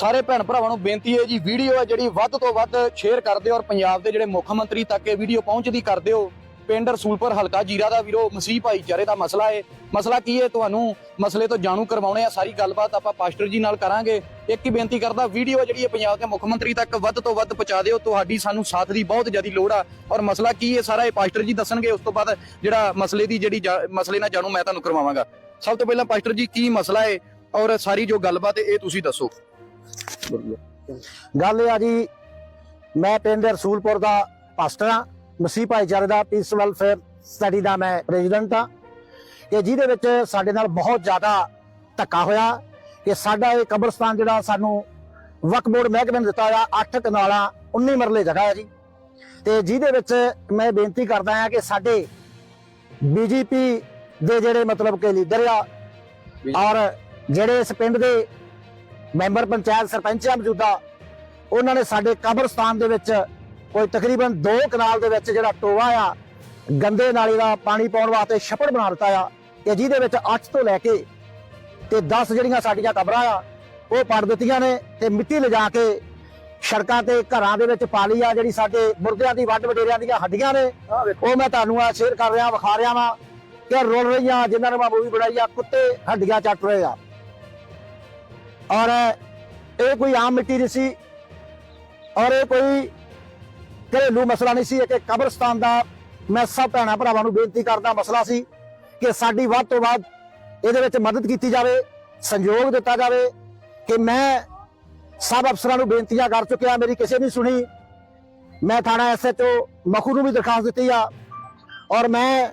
ਸਾਰੇ ਭੈਣ ਭਰਾਵਾਂ ਨੂੰ ਬੇਨਤੀ ਹੈ ਜੀ, ਵੀਡੀਓ ਹੈ ਜਿਹੜੀ ਵੱਧ ਤੋਂ ਵੱਧ ਸ਼ੇਅਰ ਕਰ ਦਿਓ ਔਰ ਪੰਜਾਬ ਦੇ ਜਿਹੜੇ ਮੁੱਖ ਮੰਤਰੀ ਤੱਕ ਇਹ ਵੀਡੀਓ ਪਹੁੰਚਦੀ ਕਰ ਦਿਓ। ਪਿੰਡ ਰਸੂਲਪੁਰ ਹਲਕਾ ਜੀਰਾ ਦਾ ਵੀਰੋ ਮਸੀਹ ਭਾਈਚਾਰੇ ਦਾ ਮਸਲਾ ਹੈ। ਮਸਲਾ ਕੀ ਹੈ ਤੁਹਾਨੂੰ? ਮਸਲੇ ਤੋਂ ਜਾਣੂ ਕਰਵਾਉਣੇ ਆ, ਸਾਰੀ ਗੱਲਬਾਤ ਆਪਾਂ ਪਾਸਟਰ ਜੀ ਨਾਲ ਕਰਾਂਗੇ। ਇੱਕ ਹੀ ਬੇਨਤੀ ਕਰਦਾ, ਵੀਡੀਓ ਜਿਹੜੀ ਹੈ ਪੰਜਾਬ ਦੇ ਮੁੱਖ ਮੰਤਰੀ ਤੱਕ ਵੱਧ ਤੋਂ ਵੱਧ ਪਹੁੰਚਾ ਦਿਓ। ਤੁਹਾਡੀ ਸਾਨੂੰ ਸਾਥ ਦੀ ਬਹੁਤ ਜ਼ਿਆਦਾ ਲੋੜ ਆ। ਔਰ ਮਸਲਾ ਕੀ ਹੈ, ਸਾਰਾ ਇਹ ਪਾਸਟਰ ਜੀ ਦੱਸਣਗੇ, ਉਸ ਤੋਂ ਬਾਅਦ ਜਿਹੜਾ ਮਸਲੇ ਦੀ ਜਿਹੜੀ ਮਸਲੇ ਨਾਲ ਜਾਣੂ ਮੈਂ ਤੁਹਾਨੂੰ ਕਰਵਾਵਾਂਗਾ। ਸਭ ਤੋਂ ਪਹਿਲਾਂ ਪਾਸਟਰ ਜੀ, ਕੀ ਮਸਲਾ ਹੈ? ਔਰ ਸਾਰੀ ਜੋ ਗੱਲਬਾਤ ਹੈ, ਇਹ ਤੁਸੀਂ ਦੱਸੋ। ਗੱਲ ਇਹ ਆ ਜੀ ਮੈਂ ਪਿੰਡ ਰਸੂਲਪੁਰ ਦਾ ਪਾਸਟਰ ਆ ਮਸੀਹ ਭਾਈਚਾਰੇ ਦਾ ਪੀਸ ਵੈਲਫੇਅਰ ਸਟੱਡੀ ਦਾ ਮੈਂ ਪ੍ਰੈਜ਼ੀਡੈਂਟ ਆ ਕਿ ਜਿਹਦੇ ਵਿੱਚ ਸਾਡੇ ਨਾਲ ਬਹੁਤ ਜ਼ਿਆਦਾ ਧੱਕਾ ਹੋਇਆ। ਕਿ ਸਾਡਾ ਇਹ ਕਬਰਸਤਾਨ ਜਿਹੜਾ ਸਾਨੂੰ ਵਕਫ ਬੋਰਡ ਮਹਿਕਮੇ ਨੇ ਦਿੱਤਾ ਆ 8 ਕਨਾਲਾਂ 19 ਮਰਲੇ ਜਗ੍ਹਾ ਹੈ ਜੀ। ਤੇ ਜਿਹਦੇ ਵਿੱਚ ਮੈਂ ਬੇਨਤੀ ਕਰਦਾ ਹਾਂ ਕਿ ਸਾਡੇ ਬੀਜੇਪੀ ਦੇ ਜਿਹੜੇ ਮਤਲਬ ਕਿ ਲੀਡਰ ਆ ਔਰ ਜਿਹੜੇ ਇਸ ਪਿੰਡ ਦੇ ਮੈਂਬਰ ਪੰਚਾਇਤ ਸਰਪੰਚ ਆ ਮੌਜੂਦਾ ਉਹਨਾਂ ਨੇ ਸਾਡੇ ਕਬਰਸਤਾਨ ਦੇ ਵਿੱਚ ਕੋਈ ਤਕਰੀਬਨ 2 ਕਨਾਲ ਦੇ ਵਿੱਚ ਜਿਹੜਾ ਟੋਆ ਆ ਗੰਦੇ ਨਾਲੇ ਦਾ ਪਾਣੀ ਪਾਉਣ ਵਾਸਤੇ ਛੱਪੜ ਬਣਾ ਦਿੱਤਾ ਆ ਕਿ ਜਿਹਦੇ ਵਿੱਚ 8 ਤੋਂ ਲੈ ਕੇ ਤੇ 10 ਜਿਹੜੀਆਂ ਸਾਡੀਆਂ ਕਬਰਾਂ ਆ ਉਹ ਪੜ ਦਿੱਤੀਆਂ ਨੇ ਤੇ ਮਿੱਟੀ ਲਿਜਾ ਕੇ ਸੜਕਾਂ ਤੇ ਘਰਾਂ ਦੇ ਵਿੱਚ ਪਾ ਲਈ ਆ ਜਿਹੜੀ ਸਾਡੇ ਮੁਰਦਿਆਂ ਦੀ ਵੱਡ ਵਡੇਰਿਆਂ ਦੀਆਂ ਹੱਡੀਆਂ ਨੇ ਉਹ ਮੈਂ ਤੁਹਾਨੂੰ ਆ ਸ਼ੇਅਰ ਕਰ ਰਿਹਾ ਵਿਖਾ ਰਿਹਾ ਵਾਂ ਕਿ ਰੋਲ ਰਹੀਆਂ ਜਿਨ੍ਹਾਂ ਨੇ ਮੈਂ ਮੂਵੀ ਬਣਾਈ ਆ ਕੁੱਤੇ ਹੱਡੀਆਂ ਚੱਟ ਰਹੇ ਆ। ਔਰ ਇਹ ਕੋਈ ਆਮ ਮਿੱਟੀ ਨਹੀਂ ਸੀ ਔਰ ਇਹ ਕੋਈ ਘਰੇਲੂ ਮਸਲਾ ਨਹੀਂ ਸੀ, ਇਹ ਕਿ ਕਬਰਸਤਾਨ ਦਾ ਮੈਂ ਸਭ ਭੈਣਾਂ ਭਰਾਵਾਂ ਨੂੰ ਬੇਨਤੀ ਕਰਦਾ ਮਸਲਾ ਸੀ ਕਿ ਸਾਡੀ ਵੱਧ ਤੋਂ ਵੱਧ ਇਹਦੇ ਵਿੱਚ ਮਦਦ ਕੀਤੀ ਜਾਵੇ, ਸੰਯੋਗ ਦਿੱਤਾ ਜਾਵੇ ਕਿ ਮੈਂ ਸਭ ਅਫਸਰਾਂ ਨੂੰ ਬੇਨਤੀਆਂ ਕਰ ਚੁੱਕਿਆ, ਮੇਰੀ ਕਿਸੇ ਨਹੀਂ ਸੁਣੀ। ਮੈਂ ਥਾਣਾ ਐਸਐਚਓ ਮਖੂ ਨੂੰ ਵੀ ਦਰਖਾਸਤ ਦਿੱਤੀ ਆ ਔਰ ਮੈਂ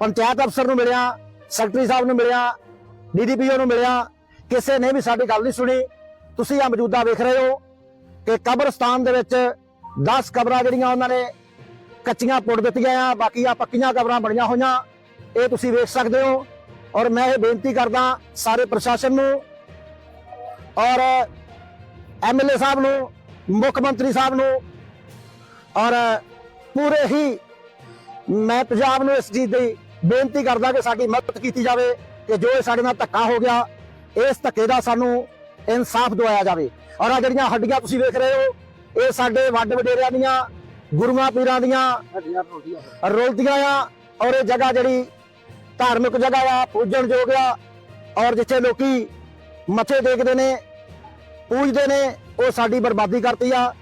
ਪੰਚਾਇਤ ਅਫਸਰ ਨੂੰ ਮਿਲਿਆ, ਸੈਕਟਰੀ ਸਾਹਿਬ ਨੂੰ ਮਿਲਿਆ ਡੀਡੀਪੀਓ ਨੂੰ ਮਿਲਿਆ। ਕਿਸੇ ਨੇ ਵੀ ਸਾਡੀ ਗੱਲ ਨਹੀਂ ਸੁਣੀ। ਤੁਸੀਂ ਆ ਮੌਜੂਦਾ ਵੇਖ ਰਹੇ ਹੋ ਕਿ ਕਬਰਸਤਾਨ ਦੇ ਵਿੱਚ 10 ਕਬਰਾਂ ਜਿਹੜੀਆਂ ਉਹਨਾਂ ਨੇ ਕੱਚੀਆਂ ਪੁੱਟ ਦਿੱਤੀਆਂ ਆ, ਬਾਕੀ ਆ ਪੱਕੀਆਂ ਕਬਰਾਂ ਬਣੀਆਂ ਹੋਈਆਂ। ਇਹ ਤੁਸੀਂ ਵੇਖ ਸਕਦੇ ਹੋ ਔਰ ਮੈਂ ਇਹ ਬੇਨਤੀ ਕਰਦਾ ਸਾਰੇ ਪ੍ਰਸ਼ਾਸਨ ਨੂੰ ਔਰ ਐਮਐਲਏ ਸਾਹਿਬ ਨੂੰ, ਮੁੱਖ ਮੰਤਰੀ ਸਾਹਿਬ ਨੂੰ ਔਰ ਪੂਰੇ ਹੀ ਮੈਂ ਪੰਜਾਬ ਨੂੰ ਇਸ ਚੀਜ਼ ਦੀ ਬੇਨਤੀ ਕਰਦਾ ਕਿ ਸਾਡੀ ਮਦਦ ਕੀਤੀ ਜਾਵੇ। ਕਿ ਜੋ ਇਹ ਸਾਡੇ ਨਾਲ ਧੱਕਾ ਹੋ ਗਿਆ, ਇਸ ਧੱਕੇ ਦਾ ਸਾਨੂੰ ਇਨਸਾਫ ਦਵਾਇਆ ਜਾਵੇ। ਔਰ ਆ ਜਿਹੜੀਆਂ ਹੱਡੀਆਂ ਤੁਸੀਂ ਵੇਖ ਰਹੇ ਹੋ, ਇਹ ਸਾਡੇ ਵੱਡ ਵਡੇਰਿਆਂ ਦੀਆਂ, ਗੁਰੂਆਂ ਪੀਰਾਂ ਦੀਆਂ, ਰੋਲਦੀਆਂ ਆ, ਔਰ ਇਹ ਜਗ੍ਹਾ ਜਿਹੜੀ ਧਾਰਮਿਕ ਜਗ੍ਹਾ ਆ ਪੂਜਣਯੋਗ ਆ, ਔਰ ਜਿੱਥੇ ਲੋਕੀ ਮੱਥੇ ਟੇਕਦੇ ਨੇ, ਪੂਜਦੇ ਨੇ, ਉਹ ਸਾਡੀ ਬਰਬਾਦੀ ਕਰਤੀ ਆ।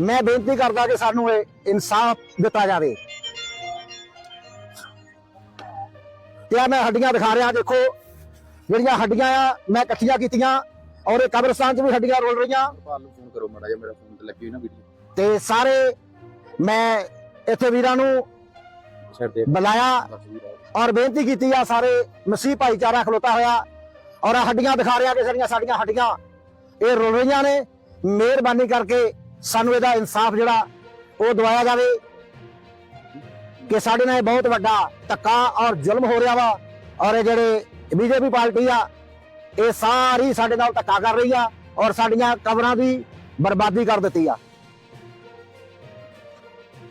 ਮੈਂ ਬੇਨਤੀ ਕਰਦਾ ਕਿ ਸਾਨੂੰ ਇਹ ਇਨਸਾਫ ਦਿੱਤਾ ਜਾਵੇ। ਤੇ ਆ ਮੈਂ ਹੱਡੀਆਂ ਦਿਖਾ ਰਿਹਾ ਦੇਖੋ। ਜਿਹੜੀਆਂ ਹੱਡੀਆਂ ਆ ਮੈਂ ਇਕੱਠੀਆਂ ਕੀਤੀਆਂ ਔਰ ਇਹ ਕਬਰਸਤਾਨ 'ਚ ਵੀ ਹੱਡੀਆਂ ਰੋਲ ਰਹੀਆਂ। ਪਾਲ ਨੂੰ ਫੋਨ ਕਰੋ ਮਾੜਾ ਜਿਹਾ ਮੇਰਾ ਫੋਨ ਤੇ ਲੱਗੀ ਹੋਈ ਨਾ ਵੀਡੀਓ ਤੇ ਸਾਰੇ ਮੈਂ ਇੱਥੇ ਵੀਰਾਂ ਨੂੰ ਸਾਈਡ ਬੁਲਾਇਆ ਔਰ ਬੇਨਤੀ ਕੀਤੀ ਆ ਸਾਰੇ ਮਸੀਹ ਭਾਈਚਾਰਾ ਖਲੋਤਾ ਹੋਇਆ ਔਰ ਆਹ ਹੱਡੀਆਂ ਦਿਖਾ ਰਿਹਾ ਕਿ ਸਾਡੀਆਂ ਸਾਡੀਆਂ ਹੱਡੀਆਂ ਇਹ ਰੁਲ ਰਹੀਆਂ ਨੇ। ਮਿਹਰਬਾਨੀ ਕਰਕੇ ਸਾਨੂੰ ਇਹਦਾ ਇਨਸਾਫ ਜਿਹੜਾ ਉਹ ਦਵਾਇਆ ਜਾਵੇ। ਕਿ ਸਾਡੇ ਨਾਲ ਇਹ ਬਹੁਤ ਵੱਡਾ ਧੱਕਾ ਔਰ ਜ਼ੁਲਮ ਹੋ ਰਿਹਾ ਵਾ ਔਰ ਇਹ ਜਿਹੜੇ ਬੀਜੇਪੀ ਪਾਰਟੀ ਆ, ਇਹ ਸਾਰੀ ਸਾਡੇ ਨਾਲ ਧੱਕਾ ਕਰ ਰਹੀ ਆ ਔਰ ਸਾਡੀਆਂ ਕਬਰਾਂ ਦੀ ਬਰਬਾਦੀ ਕਰ ਦਿੱਤੀ ਆ।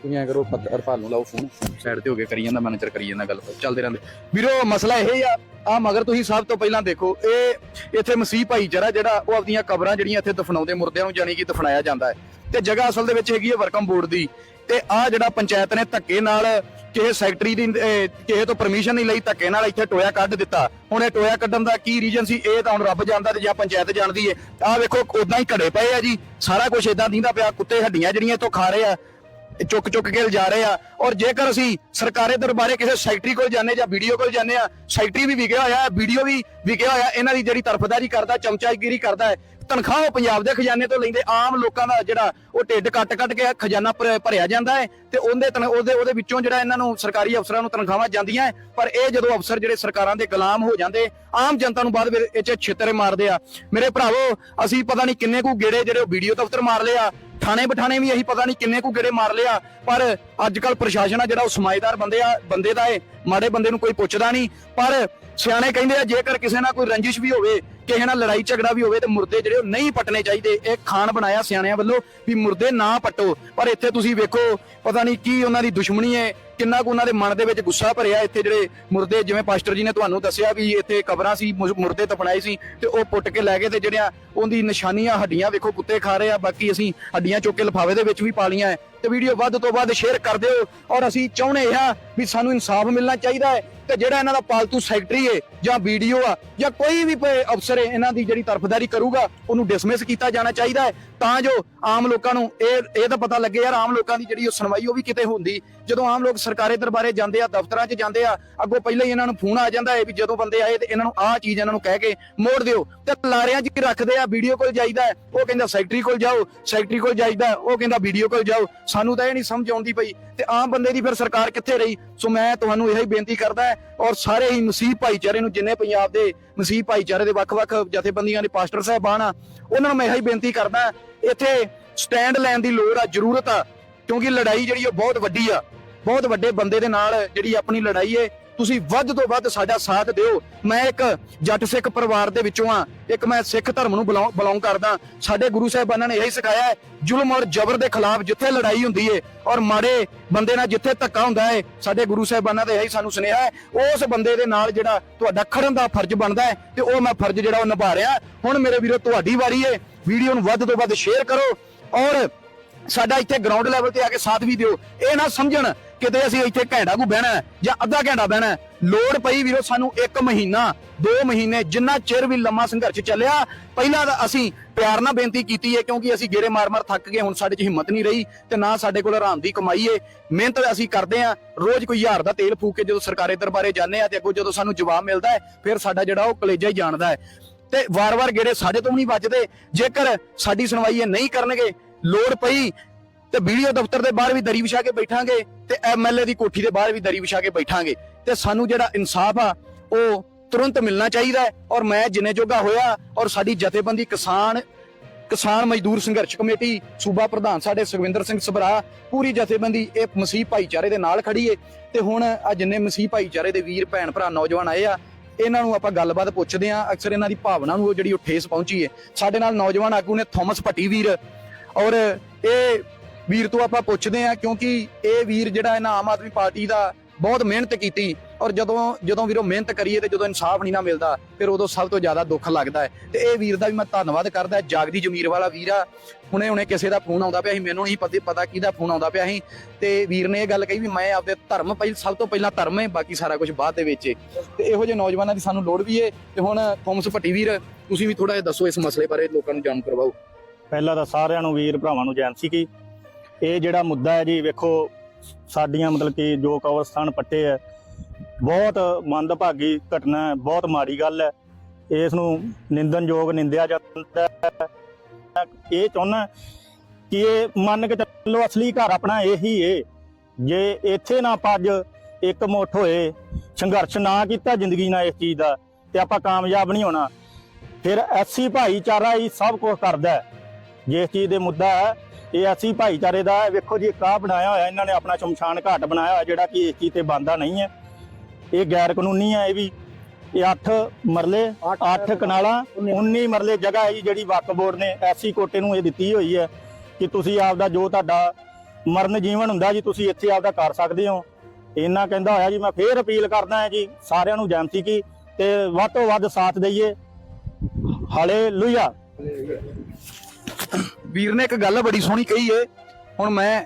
ਤੁਸੀਂ ਐ ਕਰੋ ਪੱਤਰ ਪਾਲ ਨੂੰ ਲਾਓ ਫੋਨ ਸਾਈਡ ਤੇ ਹੋ ਕੇ ਕਰੀ ਜਾਂਦਾ ਮੈਨੇਜਰ ਕਰੀ ਜਾਂਦਾ ਗੱਲ ਚੱਲਦੇ ਰਹਿੰਦੇ। ਵੀਰੋ ਮਸਲਾ ਇਹ ਆ ਆ ਮਗਰ ਤੁਸੀਂ ਸਭ ਤੋਂ ਪਹਿਲਾਂ ਦੇਖੋ ਇਹ ਇੱਥੇ ਮਸੀਹ ਭਾਈਚਾਰਾ ਜਿਹੜਾ ਉਹ ਆਪਣੀਆਂ ਕਬਰਾਂ ਜਿਹੜੀਆਂ ਇੱਥੇ ਦਫਨਾਉਂਦੇ ਮੁਰਦਿਆਂ ਨੂੰ ਜਾਨੀ ਕਿ ਦਫਨਾਇਆ ਜਾਂਦਾ ਹੈ। ਤੇ ਜਗ੍ਹਾ ਅਸਲ ਦੇ ਵਿੱਚ ਹੈਗੀ ਹੈ ਵਰਕਮ ਬੋਰਡ ਦੀ। ਤੇ ਆ ਜਿਹੜਾ ਪੰਚਾਇਤ ਨੇ ਧੱਕੇ ਨਾਲ ਕਿਸੇ ਸੈਕਟਰੀ ਦੀ ਅਹ, ਕਿਸੇ ਤੋਂ ਪਰਮਿਸ਼ਨ ਨਹੀਂ ਲਈ ਧੱਕੇ ਨਾਲ ਇੱਥੇ ਟੋਇਆ ਕੱਢ ਦਿੱਤਾ। ਹੁਣ ਇਹ ਟੋਇਆ ਕੱਢਣ ਦਾ ਕੀ ਰੀਜਨ ਸੀ ਇਹ ਤਾਂ ਹੁਣ ਰੱਬ ਜਾਣਦਾ ਤੇ ਜਾਂ ਪੰਚਾਇਤ ਜਾਣਦੀ ਏ। ਆ ਵੇਖੋ ਉਦਾਂ ਹੀ ਘੜੇ ਪਏ ਆ ਜੀ। ਸਾਰਾ ਕੁਝ ਇਦਾਂ ਦੀਂਦਾ ਪਿਆ ਕੁੱਤੇ ਹੱਡੀਆਂ ਜਿਹੜੀਆਂ ਇੱਥੋਂ ਖਾ ਰਹੇ ਆ। ਚੁੱਕ ਚੁੱਕ ਕੇ ਲਿਜਾ ਰਹੇ ਆ। ਔਰ ਜੇਕਰ ਅਸੀਂ ਸਰਕਾਰੀ ਦਰਬਾਰੇ ਕਿਸੇ ਸੈਕਟਰੀ ਕੋਲ ਜਾਂਦੇ ਜਾਂ ਵੀਡੀਓ ਕੋਲ ਜਾਂਦੇ ਆ, ਸੈਕਟਰੀ ਵੀ ਵਿਕਿਆ ਹੋਇਆ ਵੀਡੀਓ ਵੀ ਵਿਕਿਆ ਹੋਇਆ ਇਹਨਾਂ ਦੀ ਜਿਹੜੀ ਤਰਫਦਾਰੀ ਕਰਦਾ ਚਮਚਾਗਿਰੀ ਕਰਦਾ ਹੈ ਤਨਖਾਹ ਉਹ ਪੰਜਾਬ ਦੇ ਖਜ਼ਾਨੇ ਤੋਂ ਲੈਂਦੇ, ਆਮ ਲੋਕਾਂ ਦਾ ਜਿਹੜਾ ਉਹ ਢਿੱਡ ਕੱਟ ਕੱਟ ਕੇ ਖਜ਼ਾਨਾ ਭਰ- ਭਰਿਆ ਜਾਂਦਾ ਹੈ ਤੇ ਉਹਦੇ ਉਹਦੇ ਉਹਦੇ ਵਿੱਚੋਂ ਜਿਹੜਾ ਇਹਨਾਂ ਨੂੰ ਸਰਕਾਰੀ ਅਫਸਰਾਂ ਨੂੰ ਤਨਖਾਹਾਂ ਜਾਂਦੀਆਂ ਪਰ ਇਹ ਜਦੋਂ ਅਫਸਰ ਜਿਹੜੇ ਸਰਕਾਰਾਂ ਦੇ ਗੁਲਾਮ ਹੋ ਜਾਂਦੇ, ਆਮ ਜਨਤਾ ਨੂੰ ਬਾਅਦ ਵਿੱਚ ਇਹ 'ਚ ਛਿੱਤਰੇ ਮਾਰਦੇ ਆ। ਮੇਰੇ ਭਰਾਵੋ, ਅਸੀਂ ਪਤਾ ਨਹੀਂ ਕਿੰਨੇ ਕੁ ਗੇੜੇ ਜਿਹੜੇ ਉਹ ਵੀਡੀਓ ਦਫ਼ਤਰ ਮਾਰ ਲਿਆ ਥਾਣੇ ਬਿਠਾਣੇ ਵੀ ਅਸੀਂ ਪਤਾ ਨਹੀਂ ਕਿੰਨੇ ਕੁ ਗੇੜੇ ਮਾਰ ਲਿਆ ਪਰ ਅੱਜ ਕੱਲ ਪ੍ਰਸ਼ਾਸਨ ਆ ਜਿਹੜਾ ਉਹ ਸਮਾਜਦਾਰ ਬੰਦੇ ਆ, ਬੰਦੇ ਦਾ ਏ ਮਾੜੇ ਬੰਦੇ ਨੂੰ ਕੋਈ ਪੁੱਛਦਾ ਨਹੀਂ, ਪਰ ਸਿਆਣੇ ਕਹਿੰਦੇ ਆ ਜੇਕਰ ਕਿਸੇ ਨਾਲ ਕੋਈ ਰੰਜਿਸ਼ ਵੀ ਹੋਵੇ ਕਿਸੇ ਨਾਲ ਲੜਾਈ ਝਗੜਾ ਵੀ ਹੋਵੇ ਤੇ ਮੁਰਦੇ ਜਿਹੜੇ ਉਹ ਨਹੀਂ ਪੱਟਣੇ ਚਾਹੀਦੇ। ਇਹ ਖਾਨ ਬਣਾਇਆ ਸਿਆਣਿਆਂ ਵੱਲੋਂ ਵੀ ਮੁਰਦੇ ਨਾ ਪੱਟੋ। ਪਰ ਇੱਥੇ ਤੁਸੀਂ ਵੇਖੋ, ਪਤਾ ਨਹੀਂ ਕੀ ਉਹਨਾਂ ਦੀ ਦੁਸ਼ਮਣੀ ਹੈ। ਕਿੰਨਾ ਕੁ ਉਹਨਾਂ ਦੇ ਮਨ ਦੇ ਵਿੱਚ ਗੁੱਸਾ ਭਰਿਆ ਇੱਥੇ ਜਿਹੜੇ ਮੁਰਦੇ, ਜਿਵੇਂ ਪਾਸਟਰ ਜੀ ਨੇ ਤੁਹਾਨੂੰ ਦੱਸਿਆ ਵੀ ਇੱਥੇ ਕਬਰਾਂ ਸੀ ਮੁ- ਮੁਰਦੇ ਤਪਣਾਏ ਸੀ ਤੇ ਉਹ ਪੁੱਟ ਕੇ ਲੈ ਗਏ ਤੇ ਜਿਹੜੀਆਂ ਉਹਦੀ ਨਿਸ਼ਾਨੀਆਂ ਹੱਡੀਆਂ ਵੇਖੋ ਕੁੱਤੇ ਖਾ ਰਹੇ ਆ, ਬਾਕੀ ਅਸੀਂ ਹੱਡੀਆਂ ਚੁੱਕ ਕੇ ਲਿਫਾਫੇ ਦੇ ਵਿੱਚ ਵੀ ਪਾ ਲਈਆਂ ਹੈ। ਤੇ ਵੀਡੀਓ ਵੱਧ ਤੋਂ ਵੱਧ ਸ਼ੇਅਰ ਕਰ ਦਿਓ ਔਰ ਅਸੀਂ ਚਾਹੁੰਦੇ ਹਾਂ ਵੀ ਸਾਨੂੰ ਇਨਸਾਫ ਮਿਲਣਾ ਚਾਹੀਦਾ ਹੈ ਤੇ ਜਿਹੜਾ ਇਹਨਾਂ ਦਾ ਪਾਲਤੂ ਸੈਕਟਰੀ ਹੈ ਜਾਂ ਵੀਡੀਓ ਆ ਜਾਂ ਕੋਈ ਵੀ ਪ- ਅਫਸਰ ਹੈ ਇਹਨਾਂ ਦੀ ਜਿਹੜੀ ਤਰਫਦਾਰੀ ਕਰੂਗਾ, ਉਹਨੂੰ ਡਿਸਮਿਸ ਕੀਤਾ ਜਾਣਾ ਚਾਹੀਦਾ ਹੈ। ਤਾਂ ਜੋ ਆਮ ਲੋਕਾਂ ਨੂੰ ਇਹ ਇਹ ਤਾਂ ਪਤਾ ਲੱਗੇ ਯਾਰ ਆਮ ਲੋਕਾਂ ਦੀ ਜਿਹੜੀ ਉਹ ਸੁਣਵਾਈ ਉਹ ਵੀ ਕਿਤੇ ਹੁੰਦੀ। ਜਦੋਂ ਆਮ ਲੋਕ ਸਰਕਾਰੀ ਦਰਬਾਰੇ ਜਾਂਦੇ ਆ, ਦਫ਼ਤਰਾਂ 'ਚ ਜਾਂਦੇ ਆ, ਅੱਗੋਂ ਪਹਿਲਾਂ ਹੀ ਇਹਨਾਂ ਨੂੰ ਫੋਨ ਆ ਜਾਂਦਾ ਹੈ ਵੀ ਜਦੋਂ ਬੰਦੇ ਆਏ ਤੇ ਇਹਨਾਂ ਨੂੰ ਆਹ ਚੀਜ਼ ਇਹਨਾਂ ਨੂੰ ਕਹਿ ਕੇ ਮੋੜ ਦਿਓ ਤੇ ਲਾਰਿਆਂ 'ਚ ਰੱਖਦੇ ਆ, ਵੀਡੀਓ ਕੋਲ ਜਾਈਦਾ ਉਹ ਕਹਿੰਦਾ ਸੈਕਟਰੀ ਕੋਲ ਜਾਓ, ਸੈਕਟਰੀ ਕੋਲ ਜਾਈਦਾ ਉਹ ਕਹਿੰਦਾ ਵੀਡੀਓ ਕੋਲ ਜਾਓ। ਸਾਨੂੰ ਤਾਂ ਇਹ ਨਹੀਂ ਸਮਝ ਆਉਂਦੀ ਪਈ ਤੇ ਆਮ ਬੰਦੇ ਦੀ ਫਿਰ ਸਰਕਾਰ ਕਿੱਥੇ ਰਹੀ? ਸੋ ਮੈਂ ਤੁਹਾਨੂੰ ਇਹੀ ਬੇਨਤੀ ਕਰਦਾ ਔਰ ਸਾਰੇ ਹੀ ਮਸੀਹ ਭਾਈਚਾਰੇ ਨੂੰ ਜਿੰਨੇ ਪੰਜਾਬ ਦੇ ਮਸੀਹ ਭਾਈਚਾਰੇ ਦੇ ਵੱਖ-ਵੱਖ ਜਥੇਬੰਦੀਆਂ ਦੇ ਪਾਸਟਰ ਸਾਹਿਬਾਨ ਆ, ਉਹਨਾਂ ਨੂੰ ਮੈਂ ਇਹੀ ਬੇਨਤੀ ਕਰਦਾ ਇੱਥੇ ਸਟੈਂਡ ਲੈਣ ਦੀ ਲੋੜ ਆ, ਜ਼ਰੂਰਤ ਆ। ਕਿਉਂਕਿ ਲੜਾਈ ਜਿਹੜੀ ਉਹ ਬਹੁਤ ਵੱਡੀ ਆ। ਬਹੁਤ ਵੱਡੇ ਬੰਦੇ ਦੇ ਨਾਲ ਜਿਹੜੀ ਆਪਣੀ ਲੜਾਈ ਏ ਤੁਸੀਂ ਵੱਧ ਤੋਂ ਵੱਧ ਸਾਡਾ ਸਾਥ ਦਿਓ। ਮੈਂ ਇੱਕ ਜੱਟ ਸਿੱਖ ਪਰਿਵਾਰ ਦੇ ਵਿੱਚੋਂ ਆ ਇੱਕ ਮੈਂ ਸਿੱਖ ਧਰਮ ਨੂੰ ਬਿਲੋਂਗ ਕਰਦਾ ਸਾਡੇ ਗੁਰੂ ਸਾਹਿਬਾਨਾਂ ਨੇ ਇਹੀ ਸਿਖਾਇਆ ਹੈ, ਜ਼ੁਲਮ ਔਰ ਜ਼ਬਰ ਦੇ ਖਿਲਾਫ ਜਿੱਥੇ ਲੜਾਈ ਹੁੰਦੀ ਏ ਔਰ ਮਾੜੇ ਬੰਦੇ ਨਾਲ ਜਿੱਥੇ ਧੱਕਾ ਹੁੰਦਾ ਏ, ਸਾਡੇ ਗੁਰੂ ਸਾਹਿਬਾਨਾਂ ਦਾ ਇਹੀ ਸਾਨੂੰ ਸੁਨੇਹਾ ਹੈ, ਉਸ ਬੰਦੇ ਦੇ ਨਾਲ ਜਿਹੜਾ ਤੁਹਾਡਾ ਖੜਨ ਦਾ ਫਰਜ਼ ਬਣਦਾ ਹੈ ਤੇ ਉਹ ਮੈਂ ਫਰਜ਼ ਜਿਹੜਾ ਉਹ ਨਿਭਾ ਰਿਹਾ। ਹੁਣ ਮੇਰੇ ਵੀਰੋ, ਤੁਹਾਡੀ ਵਾਰੀ ਏ। ਵੀਡੀਓ ਨੂੰ ਵੱਧ ਤੋਂ ਵੱਧ ਸ਼ੇਅਰ ਕਰੋ ਔਰ ਸਾਡਾ ਇੱਥੇ ਗਰਾਊਂਡ ਲੈਵਲ ਤੇ ਆ ਕੇ ਸਾਥ ਵੀ ਦਿਓ। ਇਹ ਨਾ ਸਮਝਣ ਕਿਤੇ ਅਸੀਂ ਇੱਥੇ ਘੰਟਾ ਕੋ ਬਹਿਣਾ ਜਾਂ ਅੱਧਾ ਘੰਟਾ ਬਹਿਣਾ ਲੋੜ ਪਈ ਵੀਰੋ ਸਾਨੂੰ 1 ਮਹੀਨਾ 2 ਮਹੀਨੇ ਜਿੰਨਾ ਚਿਰ ਵੀ ਲੰਮਾ ਸੰਘਰਸ਼ ਚੱਲਿਆ, ਪਹਿਲਾਂ ਤਾਂ ਅਸੀਂ ਪਿਆਰ ਨਾਲ ਬੇਨਤੀ ਕੀਤੀ ਹੈ ਕਿਉਂਕਿ ਅਸੀਂ ਗੇੜੇ ਮਾਰ-ਮਾਰ ਥੱਕ ਗਏ, ਹੁਣ ਸਾਡੇ 'ਚ ਹਿੰਮਤ ਨਹੀਂ ਰਹੀ ਤੇ ਨਾ ਸਾਡੇ ਕੋਲ ਆਰਾਮ ਦੀ ਕਮਾਈ ਏ ਮਿਹਨਤ ਅਸੀਂ ਕਰਦੇ ਆ ਰੋਜ਼ ਕੋਈ ਹਜ਼ਾਰ ਦਾ ਤੇਲ ਫੂਕ ਕੇ ਜਦੋਂ ਸਰਕਾਰੀ ਦਰਬਾਰੇ ਜਾਂਦੇ ਆ ਤੇ ਅੱਗੋਂ ਜਦੋਂ ਸਾਨੂੰ ਜਵਾਬ ਮਿਲਦਾ ਹੈ, ਫਿਰ ਸਾਡਾ ਜਿਹੜਾ ਉਹ ਕਲੇਜਾ ਹੀ ਜਾਣਦਾ ਹੈ। ਤੇ ਵਾਰ-ਵਾਰ ਗੇੜੇ ਸਾਡੇ ਤੋਂ ਵੀ ਨਹੀਂ ਵੱਜਦੇ। ਜੇਕਰ ਸਾਡੀ ਸੁਣਵਾਈ ਇਹ ਨਹੀਂ ਕਰਨਗੇ ਲੋੜ ਪਈ ਤੇ ਵੀਡੀਓ ਦਫ਼ਤਰ ਦੇ ਬਾਹਰ ਵੀ ਦਰੀ ਵਿਛਾ ਕੇ ਬੈਠਾਂਗੇ ਤੇ ਐਮਐਲਏ ਦੀ ਕੋਠੀ ਦੇ ਬਾਹਰ ਵੀ ਦਰੀ ਵਿਛਾ ਕੇ ਬੈਠਾਂਗੇ ਤੇ ਸਾਨੂੰ ਜਿਹੜਾ ਇਨਸਾਫ ਆ, ਉਹ ਤੁਰੰਤ ਮਿਲਣਾ ਚਾਹੀਦਾ ਔਰ ਮੈਂ ਜਿੰਨੇ ਜੋਗਾ ਹੋਇਆ ਔਰ ਸਾਡੀ ਜਥੇਬੰਦੀ ਕਿਸਾਨ ਕਿਸਾਨ ਮਜ਼ਦੂਰ ਸੰਘਰਸ਼ ਕਮੇਟੀ, ਸੂਬਾ ਪ੍ਰਧਾਨ ਸਾਡੇ ਸੁਖਵਿੰਦਰ ਸਿੰਘ ਸਭਰਾ, ਪੂਰੀ ਜਥੇਬੰਦੀ ਇਹ ਮਸੀਹ ਭਾਈਚਾਰੇ ਦੇ ਨਾਲ ਖੜੀ ਏ ਤੇ ਹੁਣ ਆ ਜਿੰਨੇ ਮਸੀਹ ਭਾਈਚਾਰੇ ਦੇ ਵੀਰ, ਭੈਣ, ਭਰਾ, ਨੌਜਵਾਨ ਆਏ ਆ, ਇਹਨਾਂ ਨੂੰ ਆਪਾਂ ਗੱਲਬਾਤ ਪੁੱਛਦੇ ਆ ਅਕਸਰ ਇਹਨਾਂ ਦੀ ਭਾਵਨਾ ਨੂੰ ਉਹ ਜਿਹੜੀ ਉਹ ਠੇਸ ਪਹੁੰਚੀ ਏ। ਸਾਡੇ ਨਾਲ ਨੌਜਵਾਨ ਆਗੂ ਨੇ ਥੋਮਸ ਭੱਟੀ ਵੀਰ ਔਰ ਇਹ ਵੀਰ ਤੋਂ ਆਪਾਂ ਪੁੱਛਦੇ ਆ ਕਿਉਂਕਿ ਇਹ ਵੀਰ ਜਿਹੜਾ ਇਹਨਾਂ ਆਮ ਆਦਮੀ ਪਾਰਟੀ ਦਾ ਬਹੁਤ ਮਿਹਨਤ ਕੀਤੀ ਔਰ ਜਦੋਂ ਜਦੋਂ ਵੀਰੋ ਮਿਹਨਤ ਕਰੀਏ ਤੇ ਜਦੋਂ ਇਨਸਾਫ ਨਹੀਂ ਨਾ ਮਿਲਦਾ, ਫਿਰ ਉਦੋਂ ਸਭ ਤੋਂ ਜ਼ਿਆਦਾ ਦੁੱਖ ਲੱਗਦਾ ਹੈ। ਤੇ ਇਹ ਵੀਰ ਦਾ ਵੀ ਮੈਂ ਧੰਨਵਾਦ ਕਰਦਾ, ਜਾਗਦੀ ਜਮੀਰ ਵਾਲਾ ਵੀਰ ਆ। ਹੁਣੇ ਹੁਣੇ ਕਿਸੇ ਦਾ ਫੋਨ ਆਉਂਦਾ ਪਿਆ ਸੀ, ਮੈਨੂੰ ਨਹੀਂ ਪਤਾ ਪਤਾ ਕਿਹਦਾ ਫੋਨ ਆਉਂਦਾ ਪਿਆ ਸੀ। ਤੇ ਵੀਰ ਨੇ ਇਹ ਗੱਲ ਕਹੀ ਵੀ ਮੈਂ ਆਪਦੇ ਧਰਮ ਪਹਿਲ, ਸਭ ਤੋਂ ਪਹਿਲਾਂ ਧਰਮ ਹੈ, ਬਾਕੀ ਸਾਰਾ ਕੁਝ ਬਾਅਦ ਦੇ ਵਿੱਚ ਹੈ। ਤੇ ਇਹੋ ਜਿਹੇ ਨੌਜਵਾਨਾਂ ਦੀ ਸਾਨੂੰ ਲੋੜ ਵੀ ਹੈ। ਤੇ ਹੁਣ ਥੋਮਸ ਭੱਟੀ ਵੀਰ, ਤੁਸੀਂ ਵੀ ਥੋੜਾ ਜਿਹਾ ਦੱਸੋ ਇਸ ਮਸਲੇ ਬਾਰੇ, ਲੋਕਾਂ ਨੂੰ ਜਾਣੂ ਕਰਵਾਓ। ਪਹਿਲਾਂ ਤਾਂ ਸਾਰਿਆਂ ਨੂੰ ਵੀਰ ਭਰਾਵਾਂ ਨੂੰ ਜੈਨ ਸੀ ਕਿ ਇਹ ਜਿਹੜਾ ਮੁੱਦਾ ਹੈ ਜੀ, ਵੇਖੋ, ਸਾਡੀਆਂ ਮਤਲਬ ਕਿ ਜੋ ਕਬਰਸਤਾਨ ਪੱਟੇ ਹੈ, ਬਹੁਤ ਮੰਦਭਾਗੀ ਘਟਨਾ ਹੈ, ਬਹੁਤ ਮਾੜੀ ਗੱਲ ਹੈ। ਇਸ ਨੂੰ ਨਿੰਦਨਯੋਗ ਨਿੰਦਿਆ ਜਾਂਦਾ ਹੈ। ਇਹ ਚਾਹੁੰਦਾ ਕਿ ਇਹ ਮੰਨ ਕੇ ਚੱਲੋ ਅਸਲੀ ਘਰ ਆਪਣਾ ਇਹੀ ਏ। ਜੇ ਇੱਥੇ ਨਾ ਆਪਾਂ ਅੱਜ ਇੱਕ ਮੁੱਠ ਹੋਏ, ਸੰਘਰਸ਼ ਨਾ ਕੀਤਾ ਜ਼ਿੰਦਗੀ ਨਾਲ ਇਸ ਚੀਜ਼ ਦਾ, ਤੇ ਆਪਾਂ ਕਾਮਯਾਬ ਨਹੀਂ ਹੋਣਾ। ਫਿਰ ਐਸੀ ਭਾਈਚਾਰਾ ਹੀ ਸਭ ਕੁਝ ਕਰਦਾ ਹੈ। ਜਿਸ ਚੀਜ਼ ਦੇ ਮੁੱਦਾ ਹੈ ਇਹ ਐਸੀ ਭਾਈਚਾਰੇ ਦਾ ਹੈ। ਵੇਖੋ ਜੀ ਕਾਹ ਬਣਾਇਆ ਹੋਇਆ ਇਹਨਾਂ ਨੇ ਆਪਣਾ ਸ਼ਮਸ਼ਾਨ ਘਾਟ ਬਣਾਇਆ ਹੋਇਆ ਜਿਹੜਾ ਕਿ ਇਸ ਚੀਜ਼ ਤੇ ਬੰਦਾ ਨਹੀਂ ਹੈ। ਇਹ ਗੈਰ ਕਾਨੂੰਨੀ ਹੈ ਇਹ ਵੀ। ਇਹ 8 ਮਰਲੇ 8 ਕਨਾਲਾਂ 19 ਮਰਲੇ। ਜਗ੍ਹਾ ਹੈ ਜੀ ਜਿਹੜੀ ਵਕਫ ਬੋਰਡ ਨੇ ਐਸੀ ਕੋਟੇ ਨੂੰ ਇਹ ਦਿੱਤੀ ਹੋਈ ਹੈ ਕਿ ਤੁਸੀਂ ਆਪਦਾ ਜੋ ਤੁਹਾਡਾ ਮਰਨ ਜੀਵਨ ਹੁੰਦਾ ਜੀ ਤੁਸੀਂ ਇੱਥੇ ਆਪਦਾ ਕਰ ਸਕਦੇ ਹੋ। ਇਹਨਾਂ ਕਹਿੰਦਾ ਹੋਇਆ ਜੀ ਮੈਂ ਫੇਰ ਅਪੀਲ ਕਰਦਾ ਹਾਂ ਜੀ ਸਾਰਿਆਂ ਨੂੰ ਜਨਤੀ ਕੀ ਤੇ ਵੱਧ ਤੋਂ ਵੱਧ ਸਾਥ ਦਈਏ। ਹਾਲੇਲੂਇਆ। ਵੀਰ ਨੇ ਇੱਕ ਗੱਲ ਬੜੀ ਸੋਹਣੀ ਕਹੀ ਏ। ਹੁਣ ਮੈਂ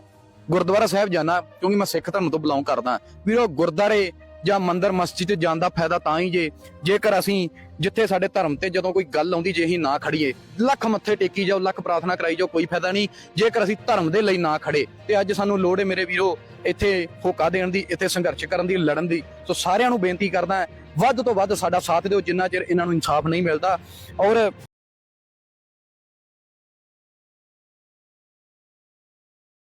ਗੁਰਦੁਆਰਾ ਸਾਹਿਬ ਜਾਣਾ ਕਿਉਂਕਿ ਮੈਂ ਸਿੱਖ ਧਰਮ ਤੋਂ ਬਿਲੋਂਗ ਕਰਦਾ। ਵੀਰੋ, ਗੁਰਦਾਰੇ ਜਾਂ ਮੰਦਰ ਮਸਜਿਦ ਜਾਣ ਦਾ ਫਾਇਦਾ ਤਾਂ ਹੀ ਜੇ, ਜੇਕਰ ਅਸੀਂ ਜਿੱਥੇ ਸਾਡੇ ਧਰਮ ਤੇ ਜਦੋਂ ਕੋਈ ਗੱਲ ਆਉਂਦੀ ਜੇ ਅਸੀਂ ਨਾ ਖੜੀਏ, ਲੱਖ ਮੱਥੇ ਟੇਕੀ ਜਾਓ, ਲੱਖ ਪ੍ਰਾਰਥਨਾ ਕਰਾਈ ਜਾਓ, ਕੋਈ ਫਾਇਦਾ ਨਹੀਂ। ਜੇਕਰ ਅਸੀਂ ਧਰਮ ਦੇ ਲਈ ਨਾ ਖੜੇ, ਤੇ ਅੱਜ ਸਾਨੂੰ ਲੋੜ ਹੈ ਮੇਰੇ ਵੀਰੋ, ਇੱਥੇ ਹੋਕਾ ਦੇਣ ਦੀ, ਇੱਥੇ ਸੰਘਰਸ਼ ਕਰਨ ਦੀ, ਲੜਨ ਦੀ। ਸੋ ਸਾਰਿਆਂ ਨੂੰ ਬੇਨਤੀ ਕਰਦਾ, ਵੱਧ ਤੋਂ ਵੱਧ ਸਾਡਾ ਸਾਥ ਦਿਓ, ਜਿੰਨਾ ਚਿਰ ਇਹਨਾਂ ਨੂੰ ਇਨਸਾਫ ਨਹੀਂ ਮਿਲਦਾ। ਔਰ